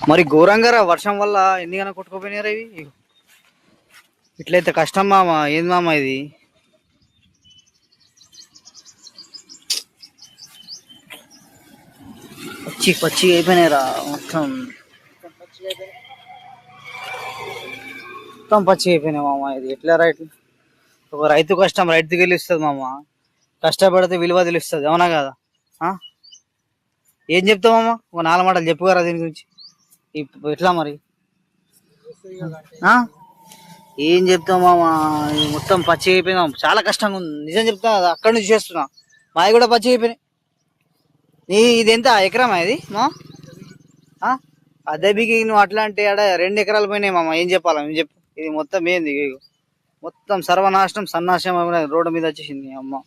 మరి ఘోరంగా రా వర్షం వల్ల ఎన్నిగానో కొట్టుకోపోయినారా ఇవి? ఇట్లయితే కష్టం మామ ఏంది మామ ఇది? పచ్చి పచ్చి అయిపోయినాయిరా మొత్తం. మొత్తం పచ్చి అయిపోయినాయి మామ ఇది. ఎట్లా రైట్ ఒక రైతు కష్టం రైతుకి గెలుస్తుంది మామ. కష్టపడితే విలువ తెలుస్తుంది అవునా కదా? ఏం చెప్తావు మామ? ఒక నాలుగు మాటలు చెప్పుకోరా దీని గురించి. ఎట్లా మరి? ఏం చెప్తావు మామ? మొత్తం పచ్చి అయిపోయింది మామ. చాలా కష్టంగా ఉంది. నిజం చెప్తా అక్కడి నుంచి చేస్తున్నా. మాది కూడా పచ్చి అయిపోయినాయి. నీ ఇది ఎంత? ఎకరమా ఇది మా? ఆ? అదే బిగి నువ్వు అట్లా అంటే ఆడ రెండు ఎకరాలు పోయినాయి మామ. ఏం చెప్పాలా నేను చెప్పు. ఇది మొత్తం ఏంది. మొత్తం సర్వనాశనం సన్నాశనం. రోడ్డు మీద వచ్చేసింది అమ్మ.